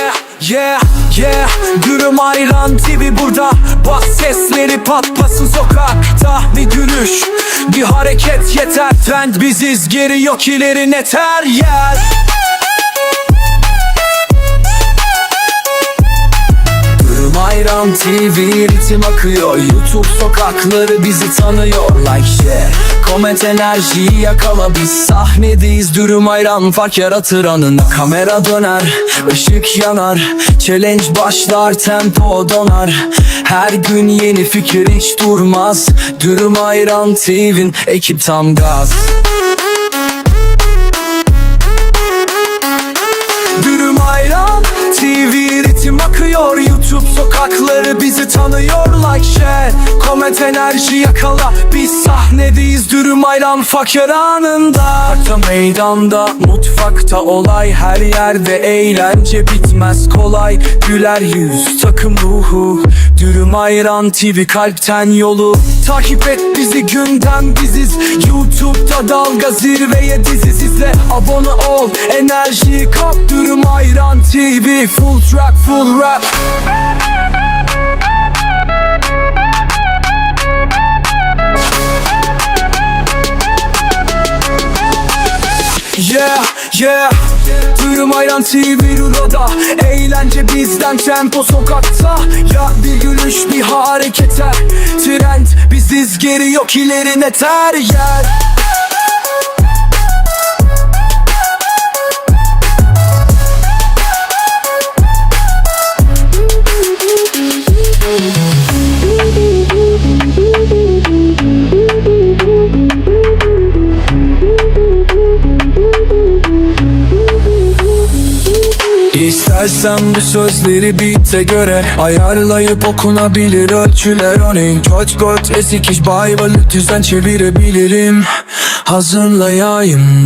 Yeah, yeah, yeah Dürüm ayran TV burada. Bak sesleri patlasın sokakta. Bir gülüş, bir hareket yeter. Trend biziz geri yok ileri neter yeah. Ayran TV ritim akıyor. YouTube sokakları bizi tanıyor. Like share Comment enerjiyi yakala biz sahnedeyiz Dürüm ayran fark yaratır anında. Kamera döner ışık yanar. Challenge başlar tempo donar. Her gün yeni fikir hiç durmaz. Dürüm ayran TV'nin ekip tam gaz YouTube sokakları bizi tanıyor Like share. Comment enerji yakala. Biz sahnedeyiz dürüm ayran fakir anında Parkta meydanda mutfakta olay. Her yerde eğlence bitmez kolay. Güler yüz takım ruhu. Dürüm ayran TV kalpten yolu. Takip et bizi gündem biziz. YouTube'da dalga zirveye diziz izle Abone ol enerjiyi kap. Dürüm ayran TV Full track full rap Yeah, yeah. Dürüm ayran TV ruloda Eğlence bizden tempo sokakta. Ya bir gülüş bir harekete. Trend biziz geri yok ileri neter yer İstersen bu sözleri beat'e göre Ayarlayıp okunabilir ölçüler. Örneğin Göt göt ezik iş bayvalık düzen çevirebilirim. Hazırlayayım